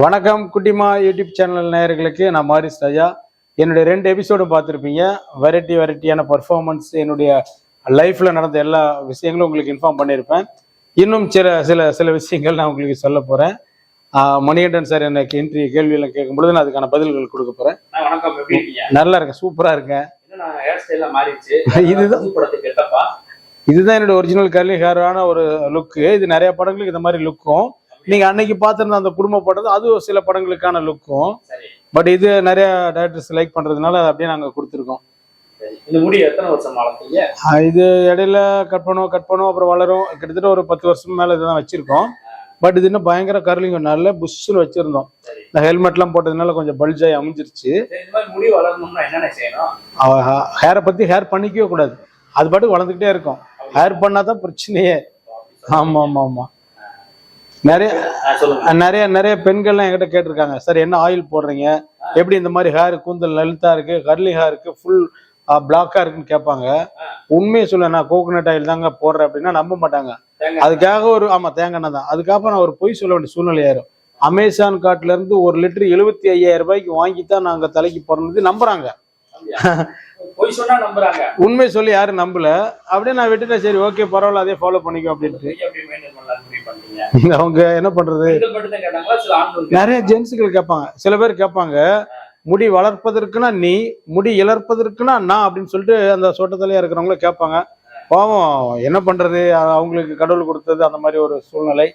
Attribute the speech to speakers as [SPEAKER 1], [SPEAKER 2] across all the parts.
[SPEAKER 1] வணக்கம் குட்டிமா YouTube channel நேயர்களுக்கு. நான் மாரிஸ் ராஜா. என்னுடைய ரெண்டு எபிசோடும் பார்த்துருப்பீங்க. வெரைட்டி வெரைட்டியான பர்ஃபார்மன்ஸ் என்னுடைய லைஃப்பில் நடந்த எல்லா விஷயங்களும் உங்களுக்கு இன்ஃபார்ம் பண்ணியிருப்பேன். இன்னும் சில சில சில விஷயங்கள் நான் உங்களுக்கு சொல்ல போகிறேன் மணிகண்டன் சார் எனக்கு இன்றைய கேள்வியெல்லாம் கேட்கும் பொழுது நான் அதுக்கான பதில்கள் கொடுக்க போகிறேன் நல்லா இருக்கேன். சூப்பராக இருக்கேன். இதுதான். இதுதான் என்னோட ஒரிஜினல் கர்லி ஹேரான ஒரு லுக்கு இது நிறைய படங்களுக்கு இந்த மாதிரி லுக்கும் நீங்கள் அன்னைக்கு பார்த்துருந்த அந்த குடும்ப படம் அது சில படங்களுக்கான லுக்கும். பட் இது நிறைய டேரக்டர்ஸ் லைக் பண்றதுனால அப்படியே நாங்க கொடுத்துருக்கோம்.
[SPEAKER 2] சரி. இந்த முடி எத்தனை வருஷம் வளர்த்தீங்க?
[SPEAKER 1] ஆஹ் இது இடையில கட் பண்ணுவோம் கட் பண்ணுவோம் அப்புறம் வளரும். கிட்டத்தட்ட ஒரு பத்து வருஷம் மேல இதுதான் வச்சிருக்கோம். பட் இது இன்னும் பயங்கர கர்லிங் நல்ல புஷ்ஷுன்னு வச்சிருந்தோம்.
[SPEAKER 2] சரி.
[SPEAKER 1] இந்த ஹெல்மெட்லாம் போட்டதுனால கொஞ்சம் பல்ஜாய் அமைஞ்சிருச்சு. ஹேரை பத்தி ஹேர் பண்ணிக்கவே கூடாது. அது பாட்டுக்கு வளர்ந்துக்கிட்டே இருக்கும். ஹேர் பண்ணாதான் பிரச்சனையே. ஆமா ஆமா ஆமா நிறைய நிறைய நிறைய பெண்கள்லாம் என்கிட்ட கேட்டிருக்காங்க. சார் என்ன ஆயில் போடுறீங்க? எப்படி இந்த மாதிரி ஹேர் கூந்தல் லலிதா இருக்கு கர்லி ஹேர் இருக்கு ஃபுல் பிளாக்கா இருக்குன்னு கேட்பாங்க. உண்மையை சொல்ல நான் கோகோனட் ஆயில் தாங்க போடுறேன் அப்படின்னா நம்ப மாட்டாங்க. அதுக்காக ஒரு ஆமா தேங்காய் தான். அதுக்காக நான் ஒரு பொய் சொல்ல வேண்டிய சூழ்நிலை ஆயிரும். அமேசான் கார்ட்ல இருந்து ஒரு லிட்டர் எழுபத்தி ஐயாயிரம் ரூபாய்க்கு வாங்கி தான் நாங்க தலைக்கு போடுறது நம்புறாங்க. உண்மை சொல்லி யாரும் நம்பல. அப்படியே நான் விட்டுட்டேன். சரி ஓகே பரவாயில்ல அதே ஃபாலோ பண்ணிக்கோ அப்படின்ட்டு. அவங்க என்ன பண்றது? நிறைய ஜென்ஸுகள் கேட்பாங்க. சில பேர் கேட்பாங்க முடி வளர்ப்பதற்குனா நீ முடி இளர்ப்பதற்குனா நான் அப்படின்னு சொல்லிட்டு அந்த சோட்டத்திலேயே இருக்கிறவங்கள கேட்பாங்க. பாவம் என்ன பண்றது? அவங்களுக்கு கடவுள் கொடுத்தது அந்த மாதிரி ஒரு சூழ்நிலை.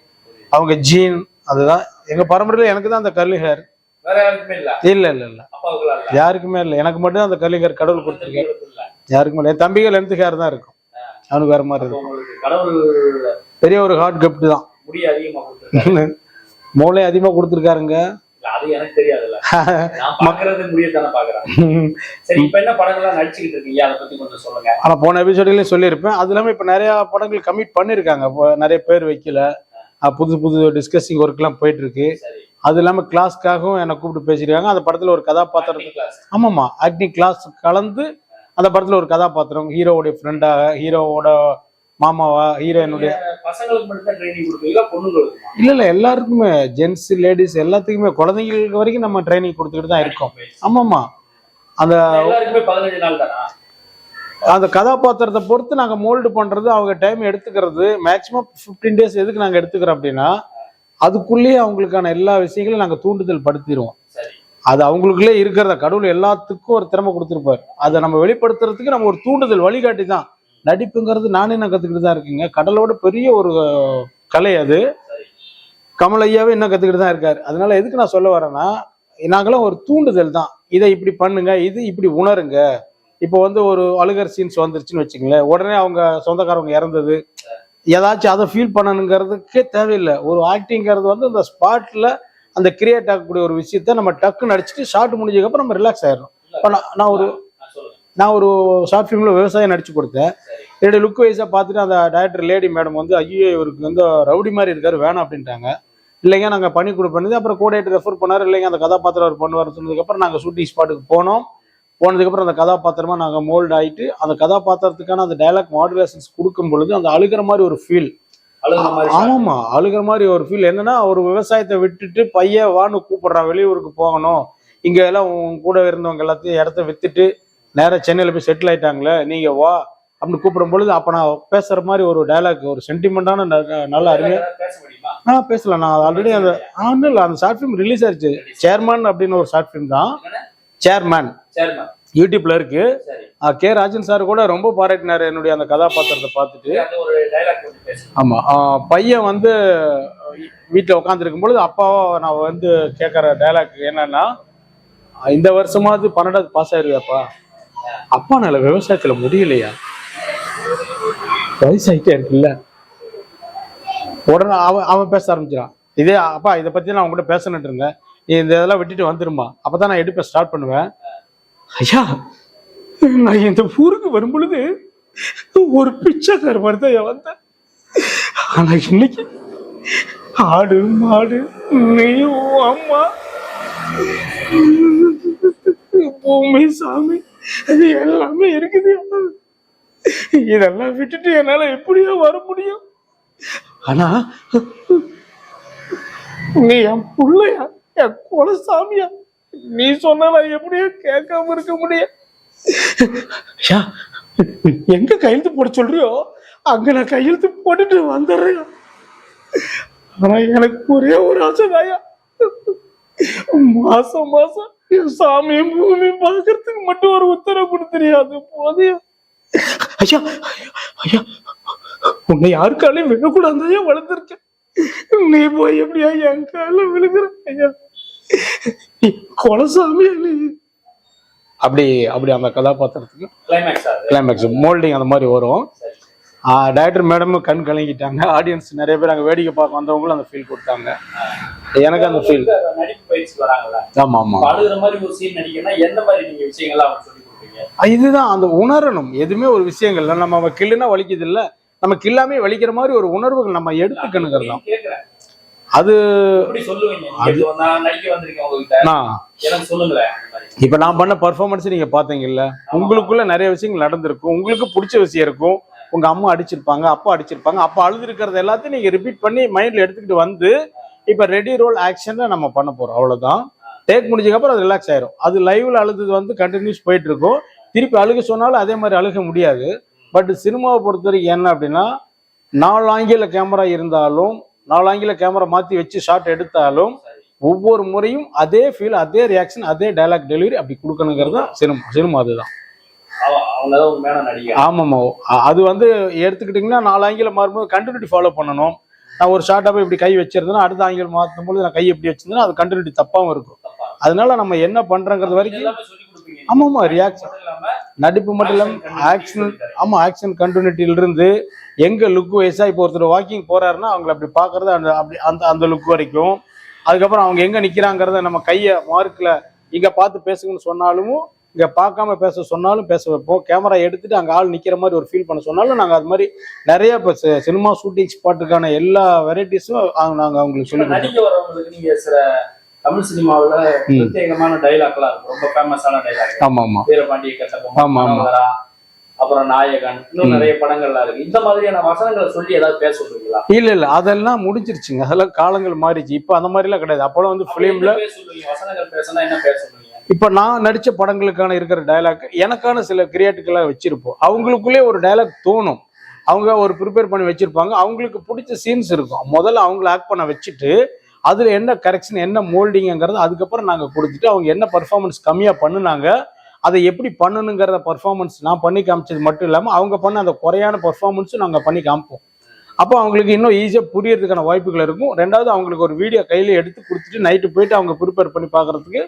[SPEAKER 1] அவங்க ஜீன் அதுதான். எங்க பரம்பரையில எனக்கு தான் அந்த கர்லி ஹேர்
[SPEAKER 2] இல்ல.
[SPEAKER 1] இல்ல இல்ல யாருக்குமே இல்லை. எனக்கு மட்டும் அந்த ஹேர் கடவுள்
[SPEAKER 2] இல்ல.
[SPEAKER 1] யாருக்குமே இல்லை. என் தம்பிகள் லென்த் ஹேர் தான் இருக்கும்? அவனுக்கு வேற மாதிரி இருக்கும். பெரிய ஒரு ஹார்ட் கிஃப்ட் தான். மூளை அதிகமா கொடுத்துருக்காருங்க.
[SPEAKER 2] அது எனக்கு தெரியாதுல்ல.
[SPEAKER 1] ஆனா போன எபிசோட்லயும் சொல்லியிருப்பேன். அது இல்லாம இப்ப நிறைய படங்கள் கமிட் பண்ணிருக்காங்க. நிறைய பேர் வைக்கல. புது புது டிஸ்கஸிங் ஒர்க் எல்லாம் போயிட்டு இருக்கு. அது இல்லாம கிளாஸ்க்காகவும் என்னை கூப்பிட்டு பேசியிருக்காங்க. அந்த படத்துல ஒரு கதாபாத்திரம்
[SPEAKER 2] Acting class.
[SPEAKER 1] ஆமாமா ஆக்டிங் கிளாஸ் கலந்து அந்த படத்துல ஒரு கதாபாத்திரம் ஹீரோவுடைய ஃப்ரெண்டாக ஹீரோவோட மாமாவா ஹீரோயினுடைய இல்ல இல்ல எல்லாருக்குமே ஜென்ஸ் லேடிஸ் எல்லாத்துக்குமே குழந்தைங்களுக்கு வரைக்கும் நம்ம ட்ரைனிங் கொடுத்துக்கிட்டு தான் இருக்கோம். ஆமாமா அந்த அந்த கதாபாத்திரத்தை பொறுத்து நாங்க மோல்டு பண்றது அவங்க டைம் எடுத்துக்கிறது மேக்ஸிமம் 15 டேஸ் எதுக்கு நாங்க எடுத்துக்கிறோம் அப்படின்னா அதுக்குள்ளேயே அவங்களுக்கான எல்லா விஷயங்களையும் நாங்க தூண்டுதல் படுத்திடுவோம். அது அவங்களுக்குள்ளே இருக்கிறத கடவுள் எல்லாத்துக்கும் ஒரு திறமை கொடுத்துருப்பாரு. அதை நம்ம வெளிப்படுத்துறதுக்கு நம்ம ஒரு தூண்டுதல் வழிகாட்டி தான். நடிப்புங்கிறது நானே நான் கத்துக்கிட்டு தான் இருக்கீங்க. கடலோட பெரிய ஒரு கலை அது. கமல் ஐயாவே இன்னும் கத்துக்கிட்டு தான் இருக்காரு. அதனால எதுக்கு நான் சொல்ல வரேன்னா நாங்களாம் ஒரு தூண்டுதல் தான். இதை இப்படி பண்ணுங்க இது இப்படி உணருங்க. இப்போ வந்து ஒரு அழுகர் சீன்ஸ் வந்துருச்சுன்னு வச்சுங்களேன் உடனே அவங்க சொந்தக்காரவங்க இறந்தது. ஏதாச்சும் அதை ஃபீல் பண்ணணுங்கிறதுக்கே தேவையில்லை. ஒரு ஆக்டிங்கிறது வந்து அந்த ஸ்பாட்டில் அந்த கிரியேட் ஆகக்கூடிய ஒரு விஷயத்த நம்ம டக்குன்னு அடிச்சுட்டு ஷார்ட் முடிஞ்சதுக்கப்புறம் நம்ம ரிலாக்ஸ் ஆயிடும் இப்போ நான் நான் ஒரு
[SPEAKER 2] நான்
[SPEAKER 1] ஒரு ஷார்ட் ஃபிலிமில் விவசாயம் நடிச்சு கொடுத்தேன். என்னுடைய லுக் வைஸாக பார்த்துட்டு அந்த டேரக்டர் லேடி மேடம் வந்து ஐயோ இவருக்கு வந்து ரவுடி மாதிரி இருக்காரு வேணாம் அப்படின்ட்டாங்க. இல்லைங்க நாங்கள் பண்ணி கொடுப்பேன் அப்புறம் கூட ரெஃபர் பண்ணார். இல்லைங்க அந்த கதாபாத்திரம் அவர் பண்ணுவார் சொன்னதுக்கப்புறம் நாங்கள் ஷூட்டிங் ஸ்பாட்டுக்கு போனோம். போனதுக்கப்புறம் அந்த கதாபாத்திரமா நாங்கள் மோல்ட் ஆயிட்டு அந்த கதாபாத்திரத்துக்கான அந்த டைலாக் மாடுலேஷன்ஸ் கொடுக்கும் பொழுது அந்த அழுகிற மாதிரி ஒரு ஃபீல்
[SPEAKER 2] அழுகுற மாதிரி
[SPEAKER 1] ஆமாமா அழுகிற மாதிரி ஒரு ஃபீல் என்னன்னா ஒரு விவசாயத்தை விட்டுட்டு பையன் வான்னு கூப்பிடுறான் வெளியூருக்கு போகணும். இங்க எல்லாம் உன் கூட இருந்தவங்க எல்லாத்தையும் இடத்த வித்துட்டு நேரா சென்னையில போய் செட்டில் ஆயிட்டாங்களே நீங்க வா அப்படின்னு கூப்பிடும் பொழுது அப்ப நான் பேசுற மாதிரி ஒரு டயலாக் ஒரு சென்டிமெண்டான நல்ல அருமையா ஆ பேசலாம். நான் ஆல்ரெடி அந்த ஆண்டு அந்த ஷார்ட் ஃபிலிம் ரிலீஸ் ஆயிடுச்சு சேர்மன் அப்படின்னு ஒரு ஷார்ட் ஃபிலிம் தான். சேர்மன்
[SPEAKER 2] சரிம்மா
[SPEAKER 1] யூடியூப்ல இருக்கு. கே. ராஜன் சார் கூட ரொம்ப பாராட்டினாரு என்னுடைய அந்த கதாபாத்திரத்தை பார்த்துட்டு. ஆமா. பையன் வந்து வீட்டில் உட்காந்துருக்கும் பொழுது அப்பாவை நான் வந்து கேட்குற டைலாக் என்னன்னா இந்த வருஷமாவது பன்னெண்டாவது பாஸ் ஆயிருவியாப்பா? அப்பா நல்ல விவசாயத்துல முடியலையா? வயசாயிட்டே இருக்குல்ல? உடனே அவன் அவன் பேச ஆரம்பிச்சிடான் இதே அப்பா இதை பத்தி நான் உங்ககிட்ட பேசணுட்டு இருந்தேன். இந்த இதெல்லாம் விட்டுட்டு வந்துருமா. அப்பதான் நான் எடுப்ப ஸ்டார்ட் பண்ணுவேன். ஐயா நான் இந்த ஊருக்கு வரும் பொழுது ஒரு பிச்சைக்கார மாதிரி தான் வந்தேன். ஆனா இன்னைக்கு ஆடு மாடு நீயும் அம்மா பூமி சாமி அது எல்லாமே இருக்குது. இதெல்லாம் விட்டுட்டு என்னால எப்படியோ வர முடியும். ஆனா நீ என் பிள்ளையா? என் குலசாமியா? நீ சொன்ன நான் எப்படியும் கேட்காம இருக்க முடியும்? எங்க கையெழுத்து போட சொல்றியோ? அங்க நான் கையெழுத்து போட்டுட்டு வந்துடுறேன். ஆனா எனக்கு ஒரே ஒரு ஆசை தாயா. மாசம் மாசம் என் சாமியும் பூமியும் மட்டும் ஒரு உத்தரவு கொடுத்துறியாது போதையா? ஐயா ஐயா, ஐயா உன்னை யாருக்காலையும் விழக்கூடாது ஐயா வளர்ந்துருக்கேன். நீ போய் எப்படியா என் கால விழுகிற ஐயா? நீ குலசாமியா நீ அப்படி அப்படி அந்த கதாபாத்திரத்துக்கு
[SPEAKER 2] கிளைமேக்ஸ்
[SPEAKER 1] மோல்டிங் அந்த மாதிரி வரும். டைரக்டர் மேடமும் கண் கலங்கிட்டாங்க. ஆடியன்ஸ் நிறைய பேர் அங்கே வேடிக்கை பார்க்க வந்தவங்களும் அந்த ஃபீல் கொடுத்தாங்க. எனக்கு அந்த ஃபீல் ஆமா ஆமா. இதுதான் அந்த உணரணும். எதுவுமே ஒரு விஷயங்கள்ல நம்ம கில்லுனா வலிக்குது இல்ல. நம்ம கில்லாமே வலிக்கிற மாதிரி ஒரு உணர்வுகள் நம்ம எடுத்துக்கணுங்கிறது தான். அது
[SPEAKER 2] இப்போ நான்
[SPEAKER 1] பண்ண பர்ஃபார்மன்ஸ் நீங்க பாத்தீங்கல்ல உங்களுக்குள்ள நிறைய விஷயங்கள் நடந்திருக்கும். உங்களுக்கு பிடிச்ச விஷயம் இருக்கும். உங்க அம்மா அடிச்சிருப்பாங்க அப்பா அடிச்சிருப்பாங்க அப்பா அழுது இருக்கிறது எல்லாத்தையும் நீங்க ரிப்பீட் பண்ணி மைண்ட்ல எடுத்துக்கிட்டு வந்து இப்ப ரெடி ரோல் ஆக்ஷன்ல நம்ம பண்ண போறோம். அவ்வளவுதான். டேக் முடிஞ்சதுக்கு அப்புறம் அது ரிலாக்ஸ் ஆயிரும். அது லைவ்ல அழுது வந்து கண்டினியூஸ் போயிட்டு இருக்கும். திருப்பி அழுக சொன்னாலும் அதே மாதிரி அழுக முடியாது. பட் சினிமாவை பொறுத்த வரைக்கும் என்ன அப்படின்னா நாலு ஆங்கில கேமரா இருந்தாலும் நாலு ஆங்கில கேமரா மாத்தி வச்சு ஷாட் எடுத்தாலும் ஒவ்வொரு முறையும் அதே ஃபீல் அதே ரியாக்ஷன் அதே டைலாக் டெலிவரி அப்படி கொடுக்கணுங்கிறது தான் சினிமா. சினிமா அதுதான். ஆமாம்மா. அது வந்து எடுத்துக்கிட்டிங்கன்னா நாலு ஆங்கிலம் மாறும்போது கண்டினியூட்டி ஃபாலோ பண்ணணும். நான் ஒரு ஷார்ட்டாக இப்படி கை வச்சிருந்தேன்னா அடுத்த ஆங்கிலம் மாற்றும் பொழுது நான் கை எப்படி வச்சிருந்தேன்னா அது கண்டினியூட்டி தப்பாகவும் இருக்கும். அதனால நம்ம என்ன பண்றங்கிறது வரைக்கும்
[SPEAKER 2] கொடுப்பீங்க.
[SPEAKER 1] ஆமாம்மா ரியாக்ஷன்
[SPEAKER 2] இல்லாம
[SPEAKER 1] நடிப்பு மட்டும் இல்லாமல் ஆக்ஷன் ஆமா ஆக்ஷன் கண்டினியூட்டில இருந்து எங்க லுக் வைஸா இப்போ ஒருத்தர் வாக்கிங் போறாருன்னா அவங்கள அப்படி பாக்குறது அந்த அப்படி அந்த அந்த லுக் வரைக்கும். அதுக்கப்புறம் அவங்க எங்க நிக்கிறாங்கிறத நம்ம கைய மார்க்ல இங்க பார்த்து பேசுங்கன்னு சொன்னாலும் இங்க பார்க்காம பேச சொன்னாலும் பேச வைப்போம். கேமரா எடுத்துட்டு அங்க ஆள் நிக்கிற மாதிரி ஒரு ஃபீல் பண்ண சொன்னாலும் நாங்க அது மாதிரி நிறைய இப்போ சினிமா ஷூட்டிங் ஸ்பாட்டுக்கான எல்லா வெரைட்டிஸும் நாங்க அவங்களுக்கு சொல்லி
[SPEAKER 2] நீங்க சில தமிழ் சினிமாவுல பிரத்யேகமான டைலாக் எல்லாம் இருக்கும். ரொம்ப ஃபேமஸான டைலாக்
[SPEAKER 1] ஆமா ஆமா
[SPEAKER 2] வீரபாண்டிய கட்டபொம்மன்
[SPEAKER 1] ஆமா, ஆமா.
[SPEAKER 2] அப்புறம் நாயகன் இன்னும் நிறைய படங்கள்லாம் இருக்கு. இந்த மாதிரியான வசனங்களை சொல்லி ஏதாவது பேச சொல்லுவீங்களா
[SPEAKER 1] இல்ல இல்ல. அதெல்லாம் முடிஞ்சிருச்சுங்க. அதெல்லாம் காலங்கள் மாறிச்சு. இப்போ அந்த மாதிரி எல்லாம் கிடையாது. அப்போலாம் வந்து
[SPEAKER 2] சொல்லுவீங்க வசனங்கள் பேசினா என்ன பேச சொல்லுவீங்க
[SPEAKER 1] இப்ப நான் நடிச்ச படங்களுக்கான இருக்கிற டயலாக் எனக்கான சில கிரியேட்டுகளாக வச்சிருப்போம். அவங்களுக்குள்ளே ஒரு டயலாக் தோணும். அவங்க ஒரு ப்ரிப்பேர் பண்ணி வச்சிருப்பாங்க. அவங்களுக்கு பிடிச்ச சீன்ஸ் இருக்கும். முதல்ல அவங்கள ஆக்ட் பண்ண வச்சுட்டு அதுல என்ன கரெக்ஷன் என்ன மோல்டிங்கிறது அதுக்கப்புறம் நாங்க கொடுத்துட்டு அவங்க என்ன பர்ஃபார்மன்ஸ் கம்மியா பண்ணுனாங்க அதை எப்படி பண்ணணுங்கிறத பர்ஃபார்மன்ஸ் நான் பண்ணி காமிச்சது மட்டும் இல்லாம அவங்க பண்ண அந்த குறையான பர்ஃபார்மன்ஸும் நாங்க பண்ணி காமிப்போம். அப்போ அவங்களுக்கு இன்னும் ஈஸியாக புரியறதுக்கான வாய்ப்புகள் இருக்கும். ரெண்டாவது அவங்களுக்கு ஒரு வீடியோ கையில எடுத்து கொடுத்துட்டு நைட்டு போயிட்டு அவங்க ப்ரிப்பேர் பண்ணி பார்க்கறதுக்கு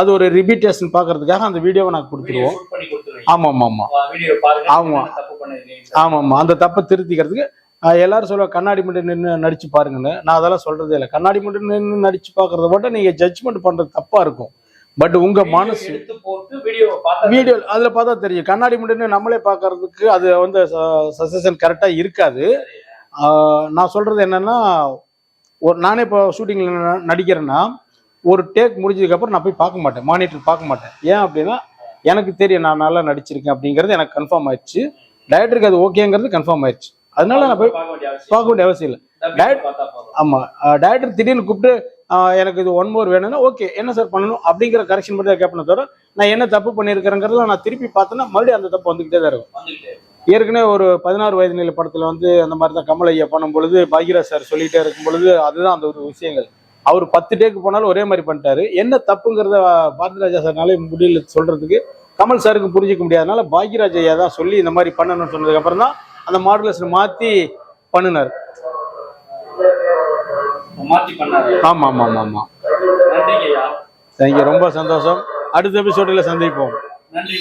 [SPEAKER 1] அது ஒரு ரிப்பீட்டேஷன் பார்க்கறதுக்காக அந்த வீடியோவை நாங்கள் கொடுத்துருவோம்.
[SPEAKER 2] ஷூட் பண்ணி கொடுத்துருவீங்க.
[SPEAKER 1] ஆமா ஆமா ஆமா
[SPEAKER 2] வீடியோ பாருங்க
[SPEAKER 1] ஆமா.
[SPEAKER 2] என்ன தப்பு பண்ணிருக்கீங்க
[SPEAKER 1] ஆமா ஆமா அந்த தப்பை திருத்திக்கிறதுக்கு எல்லாரும் சொல்லுவாங்க கண்ணாடி மட்டும் நின்று நடிச்சு பாருங்கன்னு. நான் அதெல்லாம் சொல்றதே இல்லை. கண்ணாடி மட்டும் நின்று நடிச்சு பார்க்கறத விட நீங்க ஜட்ஜ்மெண்ட் பண்றது தப்பா இருக்கும். பட் உங்க மனசு வீடியோ அதுல பார்த்தா தெரியும். கண்ணாடி மட்டும் நம்மளே பார்க்கறதுக்கு அது வந்து சஜஷன் கரெக்டா இருக்காது. நான் சொல்றது என்னன்னா ஒரு நானே இப்போ ஷூட்டிங்ல நடிக்கிறேன்னா ஒரு டேக் முடிஞ்சதுக்கு அப்புறம் நான் போய் பார்க்க மாட்டேன். மானிட்டர் பார்க்க மாட்டேன். ஏன் அப்படின்னா எனக்கு தெரியும் நான் நல்லா நடிச்சிருக்கேன் அப்படிங்கிறது எனக்கு கன்ஃபார்ம் ஆயிடுச்சு. டைரக்டருக்கு அது ஓகேங்கிறது கன்ஃபார்ம் ஆயிடுச்சு. அதனால நான் போய்
[SPEAKER 2] பார்க்க வேண்டிய அவசியம்
[SPEAKER 1] இல்லை.
[SPEAKER 2] இந்த video பார்த்தா போதும்.
[SPEAKER 1] ஆமா. டைரக்டர் திடீர்னு கூப்பிட்டு எனக்கு இது ஒன் மோர் வேணும்னா ஓகே என்ன சார் பண்ணணும்? அப்படிங்கிற கரெக்ஷன் மட்டும் தான் கேட்பேன் தவிர நான் என்ன தப்பு பண்ணியிருக்கிறேங்கிறத நான் திருப்பி பார்த்தேன்னா மறுபடியும் அந்த தப்பு வந்துகிட்டே தான் இருக்கும். ஏற்கனவே ஒரு பதினாறு வயது நிலை படத்துல வந்து அந்த மாதிரி தான் கமல் ஐயா பண்ணும் பொழுது பாக்யராஜ் சார் சொல்லிட்டே இருக்கும் பொழுது அதுதான் அந்த ஒரு விஷயங்கள். அவர் பத்து டேக்கு போனாலும் ஒரே மாதிரி பண்ணிட்டாரு. என்ன தப்புங்கிறத பாரதிராஜா சார்னாலே முடியல சொல்றதுக்கு கமல் சாருக்கு புரிஞ்சிக்க முடியாதனால பாக்யராஜ் ஐயா தான் சொல்லி இந்த மாதிரி பண்ணணும்னு சொன்னதுக்கு அப்புறம் தான் அந்த மாடுலேஷன் மாத்தி பண்ணினார்.
[SPEAKER 2] மாத்தி பண்ணாரு.
[SPEAKER 1] ஆமா ஆமா ஆமா ஆமா
[SPEAKER 2] நன்றிங்க ஐயா
[SPEAKER 1] தேங்க்யூ ரொம்ப சந்தோஷம். அடுத்த எபிசோடில் சந்திப்போம்.
[SPEAKER 2] நன்றி.